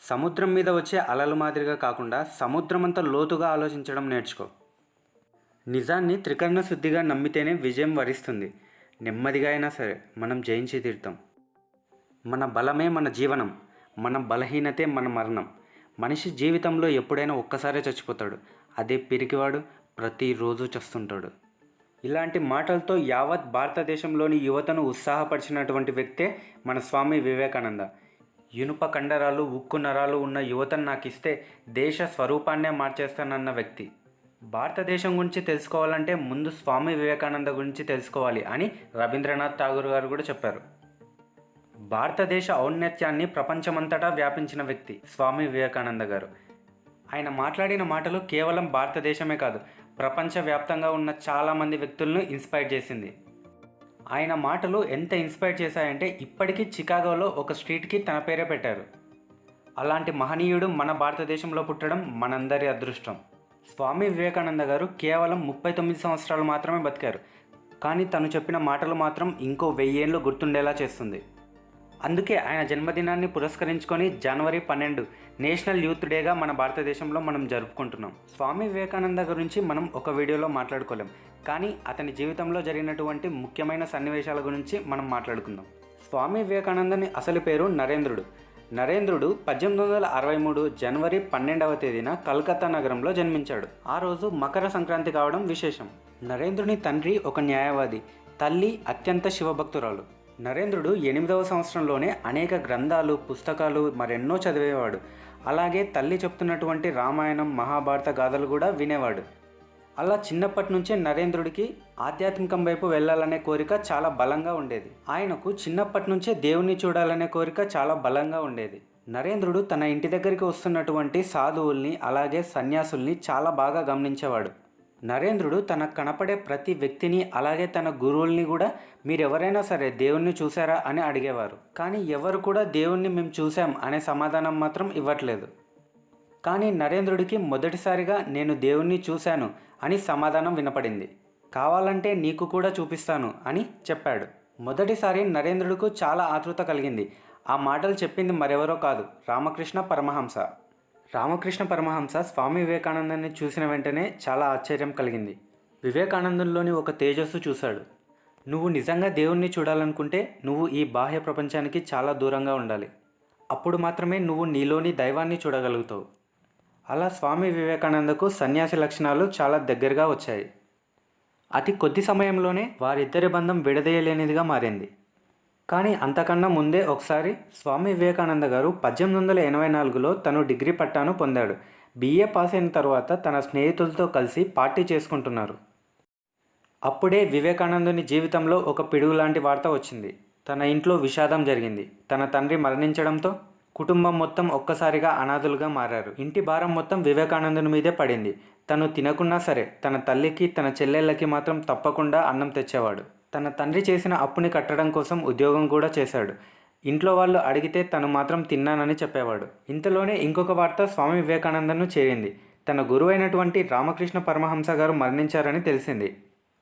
సముద్రం మీద వచ్చే అలల మాదిరిగా కాకుండా సముద్రమంత లోతుగా ఆలోచించడం నేర్చుకో. నిజాన్ని త్రికరణ శుద్ధిగా నమ్మితేనే విజయం వరిస్తుంది. నెమ్మదిగా అయినా సరే మనం జయించి తీరుతాం. మన బలమే మన జీవనం మన బలహీనతే మన మరణం. మనిషి జీవితంలో ఎప్పుడైనా ఒక్కసారే చచ్చిపోతాడు. అదే పిరికివాడు ప్రతిరోజు చస్తుంటాడు. ఇలాంటి మాటలతో యావత్ భారతదేశంలోని యువతను ఉత్సాహపరిచినటువంటి వ్యక్తే మన స్వామి వివేకానంద. ఇనుప కండరాలు ఉక్కు నరాలు ఉన్న యువతను నాకు ఇస్తే దేశ స్వరూపాన్నే మార్చేస్తానన్న వ్యక్తి. భారతదేశం గురించి తెలుసుకోవాలంటే ముందు స్వామి వివేకానంద గురించి తెలుసుకోవాలి అని రవీంద్రనాథ్ ఠాగూర్ గారు కూడా చెప్పారు. భారతదేశ ఔన్నత్యాన్ని ప్రపంచమంతటా వ్యాపించిన వ్యక్తి స్వామి వివేకానంద గారు. ఆయన మాట్లాడిన మాటలు కేవలం భారతదేశమే కాదు ప్రపంచవ్యాప్తంగా ఉన్న చాలామంది వ్యక్తులను ఇన్స్పైర్ చేసింది. ఆయన మాటలు ఎంత ఇన్స్పైర్ చేశాయంటే ఇప్పటికీ చికాగోలో ఒక స్ట్రీట్కి తన పేరే పెట్టారు. అలాంటి మహనీయుడు మన భారతదేశంలో పుట్టడం మనందరి అదృష్టం. స్వామి వివేకానంద గారు కేవలం ముప్పై తొమ్మిది సంవత్సరాలు మాత్రమే బతికారు. కానీ తను చెప్పిన మాటలు మాత్రం ఇంకో వెయ్యేళ్ళు గుర్తుండేలా చేస్తుంది. అందుకే ఆయన జన్మదినాన్ని పురస్కరించుకొని జనవరి పన్నెండు నేషనల్ యూత్ డేగా మన భారతదేశంలో మనం జరుపుకుంటున్నాం. స్వామి వివేకానంద గురించి మనం ఒక వీడియోలో మాట్లాడుకోలేం. కానీ అతని జీవితంలో జరిగినటువంటి ముఖ్యమైన సన్నివేశాల గురించి మనం మాట్లాడుకుందాం. స్వామి వివేకానందని అసలు పేరు నరేంద్రుడు. నరేంద్రుడు పద్దెనిమిది వందల అరవై మూడు జనవరి పన్నెండవ తేదీన కలకత్తా నగరంలో జన్మించాడు. ఆ రోజు మకర సంక్రాంతి కావడం విశేషం. నరేంద్రుని తండ్రి ఒక న్యాయవాది. తల్లి అత్యంత శివభక్తురాలు. నరేంద్రుడు ఎనిమిదవ సంవత్సరంలోనే అనేక గ్రంథాలు పుస్తకాలు మరెన్నో చదివేవాడు. అలాగే తల్లి చెప్తున్నటువంటి రామాయణం మహాభారత గాథలు కూడా వినేవాడు. అలా చిన్నప్పటి నుంచే నరేంద్రుడికి ఆధ్యాత్మికం వైపు వెళ్ళాలనే కోరిక చాలా బలంగా ఉండేది. ఆయనకు చిన్నప్పటి నుంచే దేవుణ్ణి చూడాలనే కోరిక చాలా బలంగా ఉండేది. నరేంద్రుడు తన ఇంటి దగ్గరికి వస్తున్నటువంటి సాధువుల్ని అలాగే సన్యాసుల్ని చాలా బాగా గమనించేవాడు. నరేంద్రుడు తనకు కనపడే ప్రతి వ్యక్తిని అలాగే తన గురువుల్ని కూడా మీరెవరైనా సరే దేవుణ్ణి చూసారా అని అడిగేవారు. కానీ ఎవరు కూడా దేవుణ్ణి మేము చూసాం అనే సమాధానం మాత్రం ఇవ్వట్లేదు. కానీ నరేంద్రుడికి మొదటిసారిగా నేను దేవుణ్ణి చూశాను అని సమాధానం వినపడింది. కావాలంటే నీకు కూడా చూపిస్తాను అని చెప్పాడు. మొదటిసారి నరేంద్రుడికు చాలా ఆతృత కలిగింది. ఆ మాటలు చెప్పింది మరెవరో కాదు రామకృష్ణ పరమహంస. రామకృష్ణ పరమహంస స్వామి వివేకానందాన్ని చూసిన వెంటనే చాలా ఆశ్చర్యం కలిగింది. వివేకానందంలోని ఒక తేజస్సు చూశాడు. నువ్వు నిజంగా దేవుణ్ణి చూడాలనుకుంటే నువ్వు ఈ బాహ్య ప్రపంచానికి చాలా దూరంగా ఉండాలి. అప్పుడు మాత్రమే నువ్వు నీలోని దైవాన్ని చూడగలుగుతావు. అలా స్వామి వివేకానందకు సన్యాసి లక్షణాలు చాలా దగ్గరగా వచ్చాయి. అతి కొద్ది సమయంలోనే వారిద్దరి బంధం విడదీయలేనిదిగా మారింది. కానీ అంతకన్నా ముందే ఒకసారి స్వామి వివేకానంద గారు పద్దెనిమిది వందల ఎనభై నాలుగులో తను డిగ్రీ పట్టాను పొందాడు. బీఏ పాస్ అయిన తర్వాత తన స్నేహితులతో కలిసి పార్టీ చేసుకుంటున్నారు. అప్పుడే వివేకానందుని జీవితంలో ఒక పిడుగు లాంటి వార్త వచ్చింది. తన ఇంట్లో విషాదం జరిగింది. తన తండ్రి మరణించడంతో కుటుంబం మొత్తం ఒక్కసారిగా అనాథులుగా మారారు. ఇంటి భారం మొత్తం వివేకానందుని మీదే పడింది. తను తినకున్నా సరే తన తల్లికి తన చెల్లెళ్ళకి మాత్రం తప్పకుండా అన్నం తెచ్చేవాడు. తన తండ్రి చేసిన అప్పుని కట్టడం కోసం ఉద్యోగం కూడా చేశాడు. ఇంట్లో వాళ్ళు అడిగితే తను మాత్రం తిన్నానని చెప్పేవాడు. ఇంతలోనే ఇంకొక వార్త స్వామి వివేకానందను చేరింది. తన గురువైనటువంటి రామకృష్ణ పరమహంస గారు మరణించారని తెలిసింది.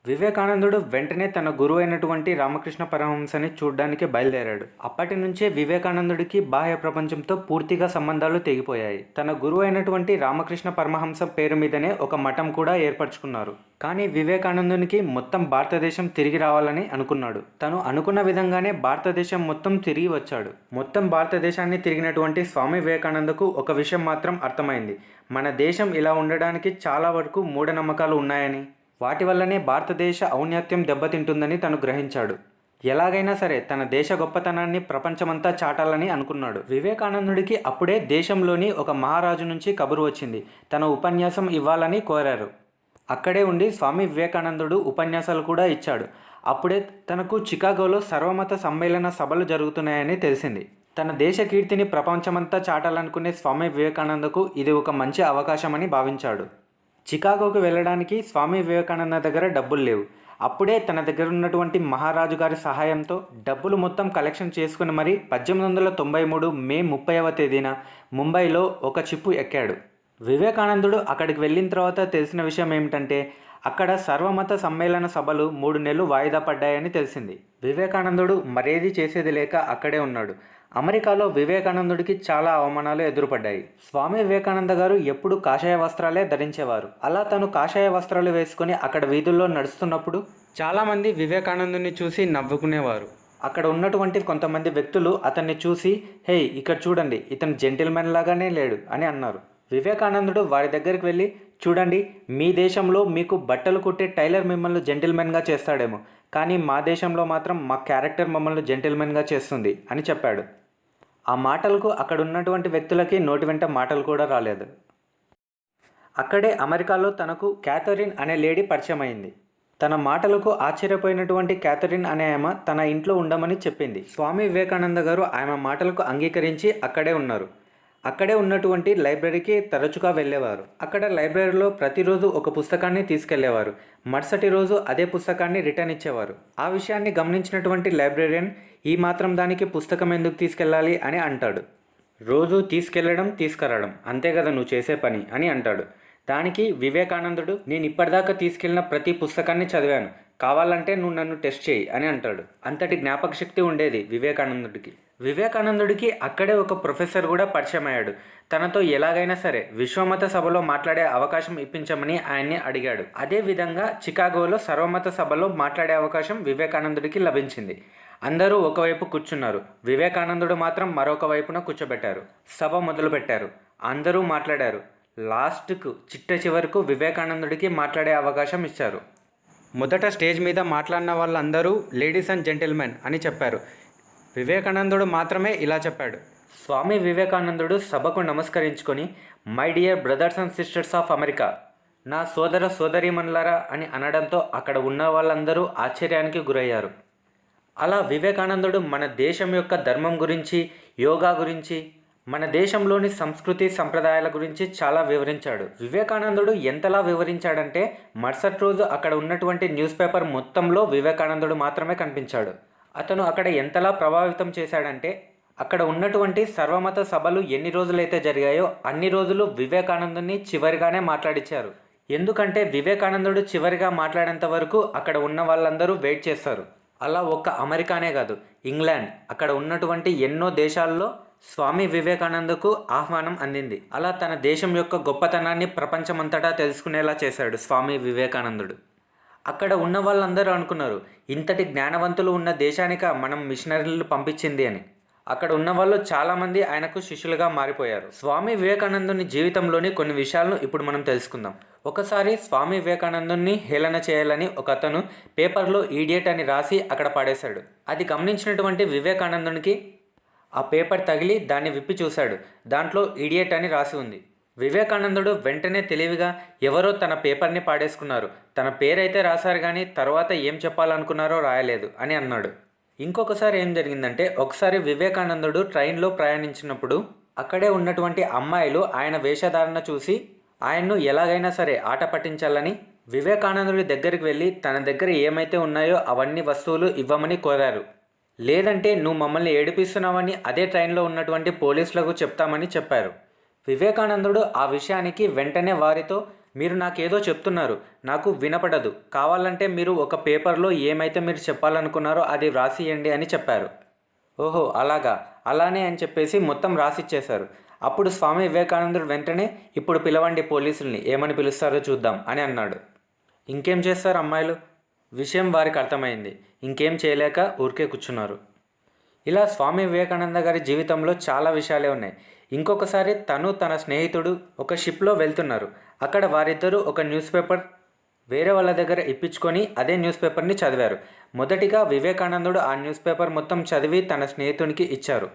వివేకానందుడు వెంటనే తన గురువు అయినటువంటి రామకృష్ణ పరమహంసని చూడ్డానికి బయలుదేరాడు. అప్పటి నుంచే వివేకానందుడికి బాహ్య ప్రపంచంతో పూర్తిగా సంబంధాలు తెగిపోయాయి. తన గురువు అయినటువంటి రామకృష్ణ పరమహంస పేరు మీదనే ఒక మఠం కూడా ఏర్పరచుకున్నారు. కానీ వివేకానందునికి మొత్తం భారతదేశం తిరిగి రావాలని అనుకున్నాడు. తను అనుకున్న విధంగానే భారతదేశం మొత్తం తిరిగి వచ్చాడు. మొత్తం భారతదేశాన్ని తిరిగినటువంటి స్వామి వివేకానందకు ఒక విషయం మాత్రం అర్థమైంది. మన దేశం ఇలా ఉండడానికి చాలా వరకు మూఢనమ్మకాలు ఉన్నాయని. వాటి వల్లనే భారతదేశ ఔన్నత్యం దెబ్బతింటుందని తను గ్రహించాడు. ఎలాగైనా సరే తన దేశ గొప్పతనాన్ని ప్రపంచమంతా చాటాలని అనుకున్నాడు. వివేకానందుడికి అప్పుడే దేశంలోని ఒక మహారాజు నుంచి కబురు వచ్చింది. తన ఉపన్యాసం ఇవ్వాలని కోరారు. అక్కడే ఉండి స్వామి వివేకానందుడు ఉపన్యాసాలు కూడా ఇచ్చాడు. అప్పుడే తనకు చికాగోలో సర్వమత సమ్మేళన సభలు జరుగుతున్నాయని తెలిసింది. తన దేశ కీర్తిని ప్రపంచమంతా చాటాలనుకునే స్వామి వివేకానందకు ఇది ఒక మంచి అవకాశమని భావించాడు. చికాగోకు వెళ్ళడానికి స్వామి వివేకానంద దగ్గర డబ్బులు లేవు. అప్పుడే తన దగ్గర ఉన్నటువంటి మహారాజు గారి సహాయంతో డబ్బులు మొత్తం కలెక్షన్ చేసుకుని మరి పద్దెనిమిది వందల తొంభై మూడు మే ముప్పైవ తేదీన ముంబైలో ఒక చిప్పు ఎక్కాడు. వివేకానందుడు అక్కడికి వెళ్ళిన తర్వాత తెలిసిన విషయం ఏమిటంటే అక్కడ సర్వమత సమ్మేళన సభలు మూడు నెలలు వాయిదా పడ్డాయని తెలిసింది. వివేకానందుడు మరేది చేసేది లేక అక్కడే ఉన్నాడు. అమెరికాలో వివేకానందుడికి చాలా అవమానాలు ఎదురుపడ్డాయి. స్వామి వివేకానంద గారు ఎప్పుడు కాషాయ వస్త్రాలే ధరించేవారు. అలా తను కాషాయ వస్త్రాలు వేసుకొని అక్కడ వీధుల్లో నడుస్తున్నప్పుడు చాలామంది వివేకానందుని చూసి నవ్వుకునేవారు. అక్కడ ఉన్నటువంటి కొంతమంది వ్యక్తులు అతన్ని చూసి హే ఇక్కడ చూడండి ఇతను జెంటిల్మెన్ లాగానే లేడు అని అన్నారు. వివేకానందుడు వారి దగ్గరికి వెళ్ళి చూడండి మీ దేశంలో మీకు బట్టలు కుట్టే టైలర్ మిమ్మల్ని జెంటిల్మెన్గా చేస్తాడేమో. కానీ మా దేశంలో మాత్రం మా క్యారెక్టర్ మమ్మల్ని జెంటిల్మెన్గా చేస్తుంది అని చెప్పాడు. ఆ మాటలకు అక్కడ ఉన్నటువంటి వ్యక్తులకి నోటి వెంట మాటలు కూడా రాలేదు. అక్కడే అమెరికాలో తనకు క్యాథరిన్ అనే లేడీ పరిచయం అయింది తన మాటలకు ఆశ్చర్యపోయినటువంటి క్యాథరిన్ అనే ఆమె తన ఇంట్లో ఉండమని చెప్పింది. స్వామి వివేకానంద గారు ఆమె మాటలకు అంగీకరించి అక్కడే ఉన్నారు. అక్కడే ఉన్నటువంటి లైబ్రరీకి తరచుగా వెళ్ళేవారు. అక్కడ లైబ్రరీలో ప్రతిరోజు ఒక పుస్తకాన్ని తీసుకెళ్ళేవారు మరుసటి రోజు అదే పుస్తకాన్ని రిటర్న్ ఇచ్చేవారు. ఆ విషయాన్ని గమనించినటువంటి లైబ్రరీయన్ ఈ మాత్రం దానికి పుస్తకం ఎందుకు తీసుకెళ్ళాలి? అని అంటాడు. రోజు తీసుకెళ్ళడం తీసుకురావడం. అంతే కదా నువ్వు చేసే పని అని అంటాడు. దానికి వివేకానందుడు నేను ఇప్పటిదాకా తీసుకెళ్ళిన ప్రతి పుస్తకాన్ని చదివాను. కావాలంటే నువ్వు నన్ను టెస్ట్ చేయి అని అంటాడు. అంతటి జ్ఞాపక శక్తి ఉండేది వివేకానందుడికి. వివేకానందుడికి అక్కడే ఒక ప్రొఫెసర్ కూడా పరిచయం అయ్యాడు తనతో ఎలాగైనా సరే విశ్వమత సభలో మాట్లాడే అవకాశం ఇప్పించమని ఆయన్ని అడిగాడు. అదే విధంగా చికాగోలో సర్వమత సభలో మాట్లాడే అవకాశం వివేకానందుడికి లభించింది. అందరూ ఒకవైపు కూర్చున్నారు. వివేకానందుడు మాత్రం మరొక వైపున కూర్చోబెట్టారు. సభ మొదలుపెట్టారు. అందరూ మాట్లాడారు. లాస్ట్కు చిట్ట చివరకు వివేకానందుడికి మాట్లాడే అవకాశం ఇచ్చారు. మొదట స్టేజ్ మీద మాట్లాడిన వాళ్ళందరూ లేడీస్ అండ్ జెంటిల్మెన్ అని చెప్పారు. వివేకానందుడు మాత్రమే ఇలా చెప్పాడు. స్వామి వివేకానందుడు సభకు నమస్కరించుకొని my dear brothers and sisters of America నా సోదర సోదరీమణులారా అని అనడంతో అక్కడ ఉన్న వాళ్ళందరూ ఆశ్చర్యానికి గురయ్యారు. అలా వివేకానందుడు మన దేశం యొక్క ధర్మం గురించి యోగా గురించి మన దేశంలోని సంస్కృతి సంప్రదాయాల గురించి చాలా వివరించాడు. వివేకానందుడు ఎంతలా వివరించాడంటే మరుసటి రోజు అక్కడ ఉన్నటువంటి న్యూస్ పేపర్ మొత్తంలో వివేకానందుడు మాత్రమే కనిపించాడు. అతను అక్కడ ఎంతలా ప్రభావితం చేశాడంటే అక్కడ ఉన్నటువంటి సర్వమత సభలు ఎన్ని రోజులైతే జరిగాయో అన్ని రోజులు వివేకానందుని చివరిగానే మాట్లాడించారు ఎందుకంటే వివేకానందుడు చివరిగా మాట్లాడేంత వరకు అక్కడ ఉన్న వాళ్ళందరూ వెయిట్ చేస్తారు. అలా ఒక్క అమెరికానే కాదు ఇంగ్లాండ్. అక్కడ ఉన్నటువంటి ఎన్నో దేశాల్లో స్వామి వివేకానందకు ఆహ్వానం అందింది. అలా తన దేశం యొక్క గొప్పతనాన్ని ప్రపంచమంతటా తెలుసుకునేలా చేశాడు స్వామి వివేకానందుడు. అక్కడ ఉన్న వాళ్ళందరూ అనుకున్నారు ఇంతటి జ్ఞానవంతులు ఉన్న దేశానిక మనం మిషనరీలు పంపించింది అని. అక్కడ ఉన్న వాళ్ళు చాలామంది ఆయనకు శిష్యులుగా మారిపోయారు. స్వామి వివేకానందుని జీవితంలోని కొన్ని విషయాలను ఇప్పుడు మనం తెలుసుకుందాం. ఒకసారి స్వామి వివేకానందుని హేళన చేయాలని ఒక అతను పేపర్లో ఈడియట్ అని రాసి అక్కడ పడేశాడు. అది గమనించినటువంటి వివేకానందునికి ఆ పేపర్ తగిలి దాన్ని విప్పి చూశాడు. దాంట్లో ఇడియట్ అని రాసి ఉంది. వివేకానందుడు వెంటనే తెలివిగా ఎవరో తన పేపర్ని పాడేసుకున్నారు. తన పేరైతే రాశారు కానీ తర్వాత ఏం చెప్పాలనుకున్నారో రాయలేదు అని అన్నాడు. ఇంకొకసారి ఏం జరిగిందంటే ఒకసారి వివేకానందుడు ట్రైన్లో ప్రయాణించినప్పుడు అక్కడే ఉన్నటువంటి అమ్మాయిలు ఆయన వేషధారణ చూసి ఆయన్ను ఎలాగైనా సరే ఆట పట్టించాలని వివేకానందుడి దగ్గరికి వెళ్ళి తన దగ్గర ఏమైతే ఉన్నాయో అవన్నీ వస్తువులు ఇవ్వమని కోరారు. లేదంటే నువ్వు మమ్మల్ని ఏడిపిస్తున్నావని అదే ట్రైన్లో ఉన్నటువంటి పోలీసులకు చెప్తామని చెప్పారు. వివేకానందుడు ఆ విషయానికి వెంటనే వారితో మీరు నాకేదో చెప్తున్నారు నాకు వినపడదు. కావాలంటే మీరు ఒక పేపర్లో ఏమైతే మీరు చెప్పాలనుకున్నారో అది వ్రాసియండి అని చెప్పారు. ఓహో అలాగా? అలానే అని చెప్పేసి మొత్తం రాసిచ్చేశారు. అప్పుడు స్వామి వివేకానందుడు వెంటనే ఇప్పుడు పిలవండి పోలీసుల్ని ఏమని పిలుస్తారో చూద్దాం అని అన్నాడు. ఇంకేం చేస్తారు అమ్మాయిలు? విషయం వారికి అర్థమైంది. ఇంకేం చేయలేక ఊరికే కూర్చున్నారు. ఇలా స్వామి వివేకానంద గారి జీవితంలో చాలా విషయాలే ఉన్నాయి. ఇంకొకసారి తను తన స్నేహితుడు ఒక షిప్లో వెళ్తున్నారు. అక్కడ వారిద్దరూ ఒక న్యూస్ పేపర్ వేరే వాళ్ళ దగ్గర ఇప్పించుకొని అదే న్యూస్ పేపర్ని చదివారు. మొదటిగా వివేకానందుడు ఆ న్యూస్ పేపర్ మొత్తం చదివి తన స్నేహితునికి ఇచ్చారు.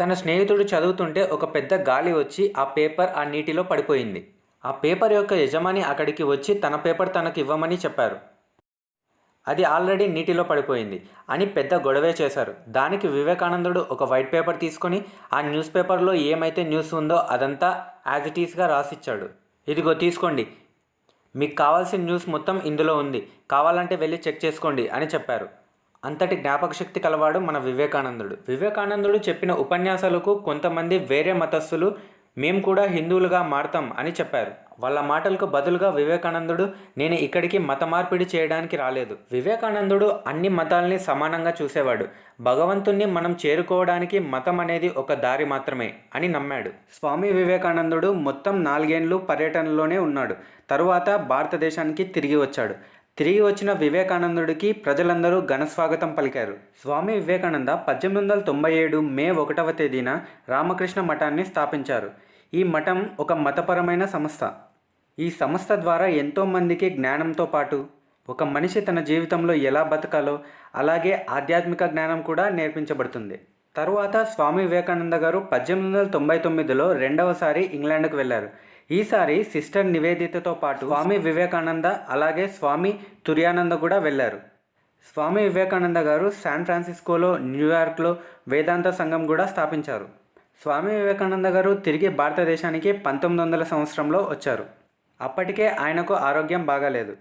తన స్నేహితుడు చదువుతుంటే ఒక పెద్ద గాలి వచ్చి ఆ పేపర్ ఆ నీటిలో పడిపోయింది. ఆ పేపర్ యొక్క యజమాని అక్కడికి వచ్చి తన పేపర్ తనకు ఇవ్వమని చెప్పారు. అది ఆల్రెడీ నీటిలో పడిపోయింది అని పెద్ద గొడవే చేశారు. దానికి వివేకానందుడు ఒక వైట్ పేపర్ తీసుకొని ఆ న్యూస్ పేపర్లో ఏమైతే న్యూస్ ఉందో అదంతా యాజ్ ఇట్ ఈస్గా రాసిచ్చాడు. ఇదిగో తీసుకోండి. మీకు కావాల్సిన న్యూస్ మొత్తం ఇందులో ఉంది. కావాలంటే వెళ్ళి చెక్ చేసుకోండి అని చెప్పారు. అంతటి జ్ఞాపక శక్తి కలవాడు మన వివేకానందుడు. వివేకానందుడు చెప్పిన ఉపన్యాసాలకు కొంతమంది వేరే మతస్థులు మేము కూడా హిందువులుగా మారతాం అని చెప్పారు. వాళ్ళ మాటలకు బదులుగా వివేకానందుడు నేను ఇక్కడికి మత మార్పిడి చేయడానికి రాలేదు. వివేకానందుడు అన్ని మతాల్ని సమానంగా చూసేవాడు. భగవంతుణ్ణి మనం చేరుకోవడానికి మతం అనేది ఒక దారి మాత్రమే అని నమ్మాడు. స్వామి వివేకానందుడు మొత్తం నాలుగేండ్లు పర్యటనలోనే ఉన్నాడు. తరువాత భారతదేశానికి తిరిగి వచ్చాడు. తిరిగి వచ్చిన వివేకానందుడికి ప్రజలందరూ ఘనస్వాగతం పలికారు. స్వామి వివేకానంద పద్దెనిమిది వందల తొంభై ఏడు మే ఒకటవ తేదీన రామకృష్ణ మఠాన్ని స్థాపించారు. ఈ మఠం ఒక మతపరమైన సంస్థ. ఈ సంస్థ ద్వారా ఎంతోమందికి జ్ఞానంతో పాటు ఒక మనిషి తన జీవితంలో ఎలా బతకాలో అలాగే ఆధ్యాత్మిక జ్ఞానం కూడా నేర్పించబడుతుంది. తరువాత స్వామి వివేకానంద గారు పద్దెనిమిది వందల తొంభై తొమ్మిదిలో రెండవసారి ఇంగ్లాండ్కు వెళ్ళారు. ఈసారి సిస్టర్ నివేదితతో పాటు స్వామి వివేకానంద అలాగే స్వామి తుర్యానంద కూడా వెళ్ళారు. స్వామి వివేకానంద గారు శాన్ ఫ్రాన్సిస్కోలో న్యూయార్క్లో వేదాంత సంఘం కూడా స్థాపించారు. స్వామి వివేకానంద గారు తిరిగి భారతదేశానికి పంతొమ్మిది వందల సంవత్సరంలో వచ్చారు. అప్పటికే ఆయనకు ఆరోగ్యం బాగాలేదు.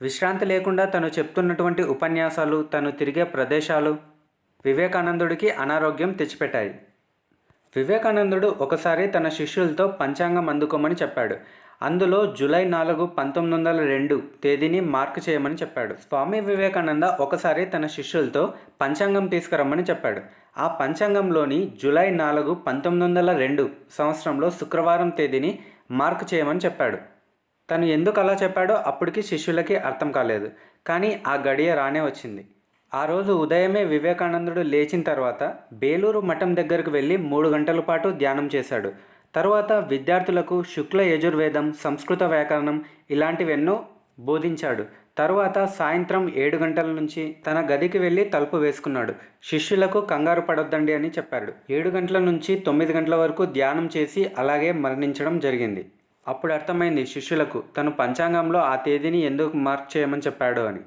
విశ్రాంతి లేకుండా తను చెప్తున్నటువంటి ఉపన్యాసాలు తను తిరిగే ప్రదేశాలు వివేకానందుడికి అనారోగ్యం తెచ్చిపెట్టాయి. వివేకానందుడు ఒకసారి తన శిష్యులతో పంచాంగం అందుకోమని చెప్పాడు. అందులో జూలై నాలుగు పంతొమ్మిది వందల రెండు తేదీని మార్క్ చేయమని చెప్పాడు. స్వామి వివేకానంద ఒకసారి తన శిష్యులతో పంచాంగం తీసుకురమ్మని చెప్పాడు. ఆ పంచాంగంలోని జూలై నాలుగు పంతొమ్మిది వందల రెండు సంవత్సరంలో శుక్రవారం తేదీని మార్క్ చేయమని చెప్పాడు. తను ఎందుకు అలా చెప్పాడో అప్పటికి శిష్యులకి అర్థం కాలేదు. కానీ ఆ గడియ రానే వచ్చింది. ఆ రోజు ఉదయమే వివేకానందుడు లేచిన తర్వాత బేలూరు మఠం దగ్గరకు వెళ్ళి మూడు గంటల పాటు ధ్యానం చేశాడు. తర్వాత విద్యార్థులకు శుక్ల యజుర్వేదం సంస్కృత వ్యాకరణం ఇలాంటివెన్నో బోధించాడు. తరువాత సాయంత్రం ఏడు గంటల నుంచి తన గదికి వెళ్ళి తలుపు వేసుకున్నాడు. శిష్యులకు కంగారు పడొద్దండి అని చెప్పాడు. ఏడు గంటల నుంచి తొమ్మిది గంటల వరకు ధ్యానం చేసి అలాగే మరణించడం జరిగింది. అప్పుడు అర్థమైంది శిష్యులకు తను పంచాంగంలో ఆ తేదీని ఎందుకు మార్క్ చేయమని చెప్పాడు అని.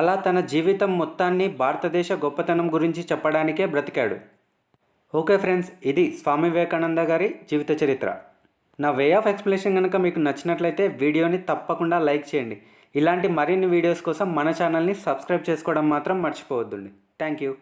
అలా తన జీవితం మొత్తాన్ని భారతదేశ గొప్పతనం గురించి చెప్పడానికే బ్రతికాడు. ఓకే ఫ్రెండ్స్ ఇది స్వామి వివేకానంద గారి జీవిత చరిత్ర. నా వే ఆఫ్ ఎక్స్ప్లెనేషన్ కనుక మీకు నచ్చినట్లయితే వీడియోని తప్పకుండా లైక్ చేయండి. ఇలాంటి మరిన్ని వీడియోస్ కోసం మన ఛానల్ని సబ్స్క్రైబ్ చేసుకోవడం మాత్రం మర్చిపోవద్దండి. Thank you.